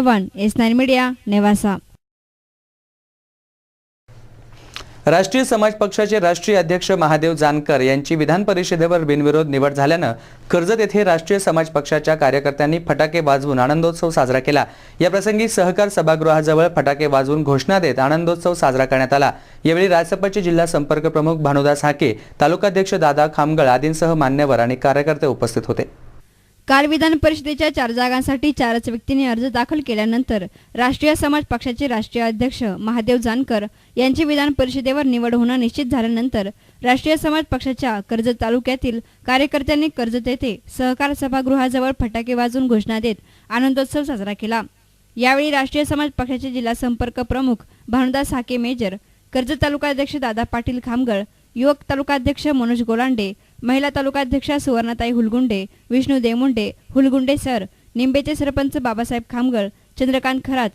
One S nine media Newasa. राष्ट्रीय समाज पक्षाचे राष्ट्रीय अध्यक्ष महादेव जानकर यांची विधान परिषदेवर बिनविरोध निवड झाल्यानं कर्जत येथे राष्ट्रीय समाज पक्षाच्या कार्यकर्त्यांनी फटाके वाजवून आनंदोत्सव साजरा केला. याप्रसंगी सहकार सभागृहाजवळ फटाके वाजवून घोषणा देत आनंदोत्सव साजरा करण्यात आला. यावेळी राजसपाचे जिल्हा संपर्क प्रमुख भानुदास हाके तालुकाध्यक्ष दादा खामगळ आदींसह मान्यवर आणि कार्यकर्ते उपस्थित होते. काल विधान परिषदेच्या चार जागांसाठी चारच व्यक्तींनी अर्ज दाखल केल्यानंतर राष्ट्रीय समाज पक्षाचे राष्ट्रीय अध्यक्ष महादेव जानकर यांची विधान परिषदेवर निवड होणं निश्चित झाल्यानंतर राष्ट्रीय समाज पक्षाच्या कर्जत तालुक्यातील कार्यकर्त्यांनी कर्जत येथे सहकार सभागृहाजवळ फटाके वाजवून घोषणा देत आनंदोत्सव साजरा केला. यावेळी राष्ट्रीय समाज पक्षाचे जिल्हा संपर्क प्रमुख भानुदास हाके मेजर कर्जत तालुकाध्यक्ष दादा पाटील खामगळ युवक तालुकाध्यक्ष मनोज गोलांडे महिला तालुकाध्यक्षा सुवर्णाताई हुलगुंडे विष्णू देमुंडे हुलगुंडे सर निंबेचे सरपंच बाबासाहेब खामगळ चंद्रकांत खरात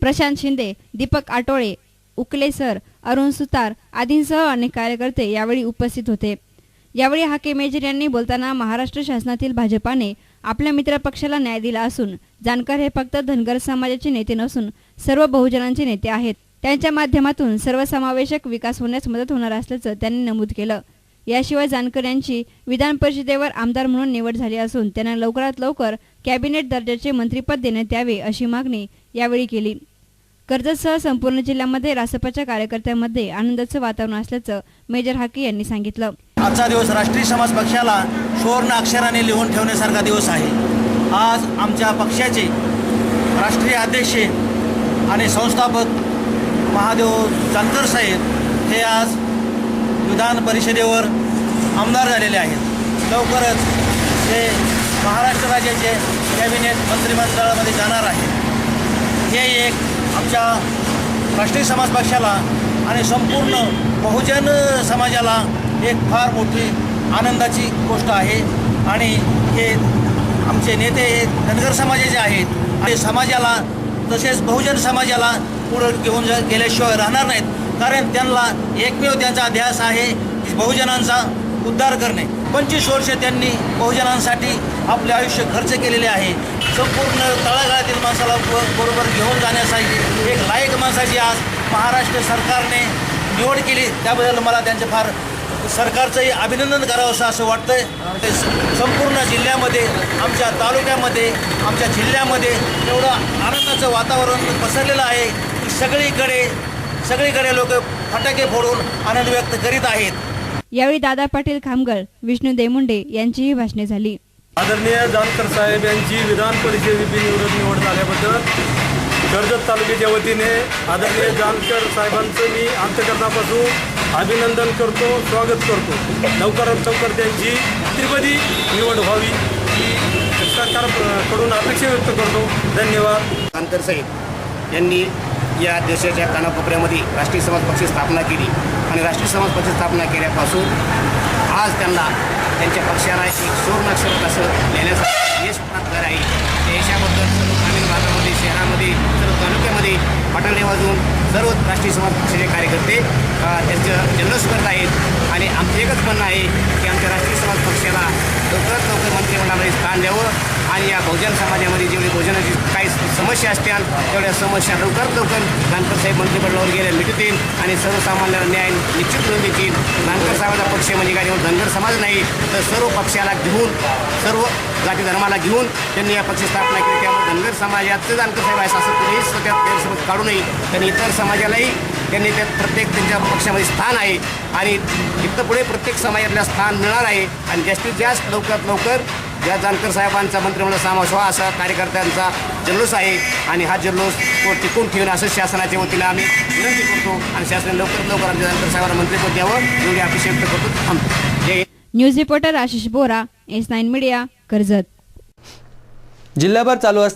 प्रशांत शिंदे दीपक आटोळे उकले सर अरुण सुतार आदींसह अनेक कार्यकर्ते यावेळी उपस्थित होते. यावेळी हाके मेजर यांनी बोलताना महाराष्ट्र शासनातील भाजपाने आपल्या मित्रपक्षाला न्याय दिला असून जानकर हे फक्त धनगर समाजाचे नेते नसून सर्व बहुजनांचे नेते आहेत. त्यांच्या माध्यमातून सर्वसमावेशक विकास होण्यास मदत होणार असल्याचं त्यांनी नमूद केलं. याशिवाय जानकर यांची विधान परिषदेवर आमदार म्हणून निवड झाली असून त्यांना लवकरात लवकर कॅबिनेट दर्जाचे मंत्रिपद देण्यात यावे अशी मागणी यावेळी केली. कर्जतसह संपूर्ण जिल्ह्यामध्ये रासपाच्या कार्यकर्त्यांमध्ये आनंदाचं वातावरण असल्याचं मेजर हाके यांनी सांगितलं. आजचा दिवस राष्ट्रीय समाज पक्षाला सुवर्ण अक्षराने लिहून ठेवण्यासारखा दिवस आहे. आज आमच्या पक्षाचे राष्ट्रीय अध्यक्ष आणि संस्थापक महादेव जानकर साहेब हे आज विधान परिषदेवर आमदार झालेले आहेत. लवकरच ते महाराष्ट्र राज्याचे कॅबिनेट मंत्रिमंडळामध्ये जाणार आहेत हे एक आमच्या राष्ट्रीय समाज पक्षाला आणि संपूर्ण बहुजन समाजाला एक फार मोठी आनंदाची गोष्ट आहे. आणि हे आमचे नेते हे धनगर समाजाचे आहेत. आणि समाजाला तसेच बहुजन समाजाला पुढं घेऊन जा गेल्याशिवाय राहणार नाहीत. कारण त्यांना एकमेव त्यांचा ध्यास आहे की बहुजनांचा उद्धार करणे. पंचवीस वर्ष त्यांनी बहुजनांसाठी आपले आयुष्य खर्च केलेले आहे. संपूर्ण तळागाळातील माणसाला बरोबर घेऊन जाण्यासाठी एक लायक माणसाची आज महाराष्ट्र सरकारने निवड केली. त्याबद्दल मला त्यांचे फार सरकारचंही अभिनंदन करावं असं असं वाटतंय. संपूर्ण जिल्ह्यामध्ये आमच्या तालुक्यामध्ये आमच्या जिल्ह्यामध्ये एवढं आनंदाचं वातावरण पसरलेलं आहे की सगळीकडे सगळीकडे लोक फटाके फोडून आनंद व्यक्त करीत आहेत. यावेळी दादा पाटील खामगळ विष्णू देमुंडे यांचीही भाषणे झाली. आदरणीय जानकर साहेब यांची विधान परिषदेची बिनविरोध निवड झाल्याबद्दल कर्जत तालुक्याच्या वतीने आदरणीय जानकर साहेबांचं मी अंतकरणापासून अभिनंदन करतो स्वागत करतो. लवकरात लवकर त्यांची त्रिपदी निवड व्हावी. ही सरकारकडून अपेक्षा व्यक्त करतो. धन्यवाद. कांतर साहेब यांनी या देशाच्या कानाकोपऱ्यामध्ये राष्ट्रीय समाज पक्षाची स्थापना केली. आणि राष्ट्रीय समाज पक्ष स्थापना केल्यापासून आज त्यांना त्यांच्या पक्षाला एक सुवर्णाक्षर असं देण्यासाठी यश प्राप्त आहे. देशाबद्दल सर्व ग्रामीण भागामध्ये शहरामध्ये सर्व तालुक्यामध्ये पटाले वाजवून सर्व राष्ट्रीय समाज पक्षाचे कार्यकर्ते त्यांचं जल्लोष करत आहेत आणि आमचं एकच म्हणणं आहे की आमच्या राष्ट्रीय समाज पक्षाला लवकरात लवकर मंत्रिमंडळामध्ये स्थान द्यावं. आणि या बहुजन समाजामध्ये जेवढी भोजनाची काही समस्या असतील तेवढ्या समस्या लवकरात लवकर जानकर साहेब मंत्रिमंडळावर गेल्या मिटतील आणि सर्वसामान्यांना न्याय निश्चित करून देतील. जानकर साहेबाचा पक्ष म्हणजे काय? धनगर समाज नाही तर सर्व पक्षाला घेऊन सर्व जाती धर्माला घेऊन त्यांनी या पक्ष स्थापना केली. त्यामुळे धनगर समाजाचं जानकर साहेब आहे असं कुणीही त्यात गैरसमज काढू नये. त्यांनी इतर समाजालाही त्यांनी त्यात प्रत्येक त्यांच्या पक्षामध्ये स्थान आहे आणि इथं पुढे प्रत्येक समाजातल्या स्थान मिळणार आहे. आणि जास्तीत जास्त लवकरात लवकर या जानकर साहेबांचा मंत्रिमंडळ समावेश व्हा असा कार्यकर्त्यांचा जल्लोष आहे. आणि हा जल्लोष तो टिकून ठेवून असं शासनाच्या वतीनं आम्ही विनंती करतो आणि शासनाने लवकरात लवकर आमच्या जानकर साहेबांना मंत्रिपद द्यावं एवढी अपेक्षा व्यक्त करतो. थांबतो. Jay news reporter Ashish Bora S nine media Karjat. जिल्हाभर चालू असलेल्या